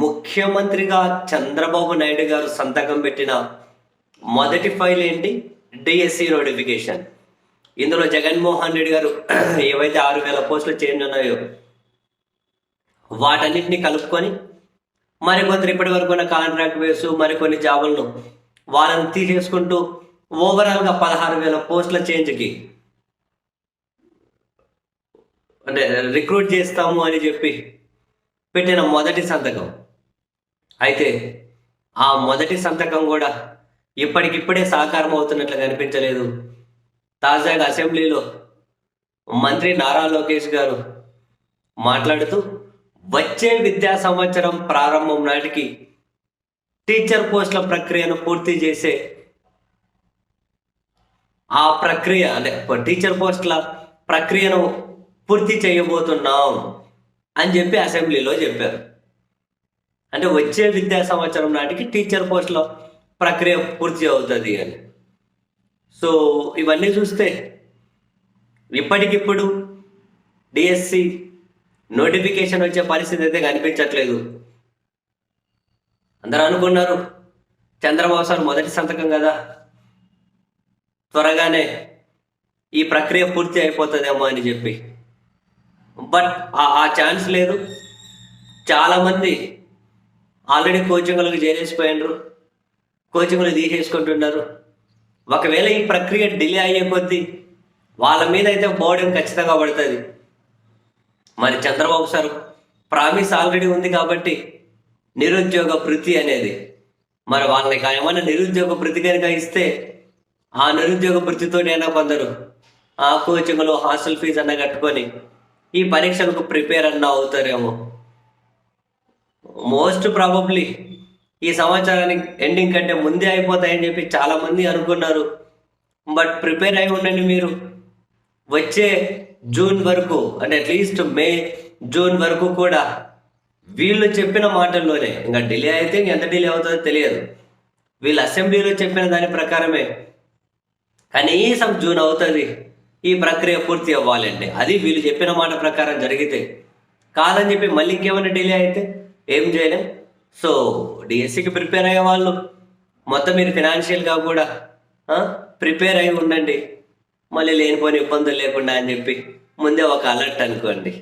ముఖ్యమంత్రిగా చంద్రబాబు నాయుడు గారు సంతకం పెట్టిన మొదటి ఫైల్ ఏంటి? DSC notification. ఇందులో జగన్మోహన్ రెడ్డి గారు ఏవైతే ఆరు వేల పోస్టులు చేంజ్ ఉన్నాయో వాటన్నిటిని కలుపుకొని మరికొందరు ఇప్పటి వరకు ఉన్న కాంట్రాక్ట్ బేస్ మరికొన్ని జాబులను వాళ్ళని తీసేసుకుంటూ ఓవరాల్గా పదహారు వేల పోస్టుల చేంజ్కి అంటే రిక్రూట్ చేస్తాము అని చెప్పి పెట్టిన మొదటి సంతకం. అయితే ఆ మొదటి సంతకం కూడా ఇప్పటికిప్పుడే సాకారం అవుతున్నట్లు కనిపించలేదు తాజాగా అసెంబ్లీలో మంత్రి నారా లోకేష్ గారు మాట్లాడుతూ వచ్చే విద్యా సంవత్సరం ప్రారంభం నాటికి టీచర్ పోస్టుల ప్రక్రియను పూర్తి చేసే ఆ ప్రక్రియ అంటే టీచర్ పోస్టుల ప్రక్రియను పూర్తి చేయబోతున్నాం అని చెప్పి అసెంబ్లీలో చెప్పారు. అంటే వచ్చే విద్యా సంవత్సరం నాటికి టీచర్ పోస్టుల ప్రక్రియ పూర్తి అవుతుంది అని. సో ఇవన్నీ చూస్తే ఇప్పటికిప్పుడు డిఎస్సి నోటిఫికేషన్ వచ్చే పరిస్థితి అయితే కనిపించట్లేదు. అందరూ అనుకున్నారు చంద్రబాబు సార్ మొదటి సంతకం కదా. త్వరగానే ఈ ప్రక్రియ పూర్తి అయిపోతుందేమో అని చెప్పి. బట్ ఆ ఛాన్స్ లేదు. చాలామంది ఆల్రెడీ కోచింగ్లకు చేరేసిపోయినారు కోచింగ్లు తీసేసుకుంటున్నారు. ఒకవేళ ఈ ప్రక్రియ డిలే అయ్యే కొద్దీ వాళ్ళ మీద అయితే బోర్డు ఖచ్చితంగా పడుతుంది. మరి చంద్రబాబు సార్ ప్రామిస్ ఆల్రెడీ ఉంది కాబట్టి నిరుద్యోగ వృత్తి అనేది మరి వాళ్ళని ఏమైనా నిరుద్యోగ వృత్తి కనుక ఇస్తే ఆ నిరుద్యోగ భృతితోనైనా కొందరు ఆ కోచింగ్లో హాస్టల్ ఫీజు అన్న కట్టుకొని ఈ పరీక్షలకు ప్రిపేర్ అన్న అవుతారేమో. మోస్ట్ ప్రాబబ్లీ ఈ సంవత్సరానికి ఎండింగ్ కంటే ముందే అయిపోతాయని చెప్పి చాలామంది అనుకున్నారు. బట్ ప్రిపేర్ అయి ఉండండి మీరు. వచ్చే జూన్ వరకు అంటే అట్లీస్ట్ మే జూన్ వరకు కూడా వీళ్ళు చెప్పిన మాటల్లోనే ఇంకా డిలే అయితే ఎంత డిలే అవుతుందో తెలియదు. వీళ్ళు అసెంబ్లీలో చెప్పిన దాని ప్రకారమే కనీసం జూన్ అవుతుంది. ఈ ప్రక్రియ పూర్తి అవ్వాలండి. అది వీళ్ళు చెప్పిన మాట ప్రకారం జరిగితే. కాదని చెప్పి మళ్ళీ ఇంకేమైనా డిలే అయితే? ఏం చేయలేం? సో డిఎస్సికి ప్రిపేర్ అయ్యే వాళ్ళు మొత్తం మీరు ఫినాన్షియల్గా కూడా ప్రిపేర్ అయి ఉండండి. మళ్ళీ లేనిపోని ఇబ్బందులు లేకుండా అని చెప్పి ముందే ఒక అలర్ట్ అనుకోండి.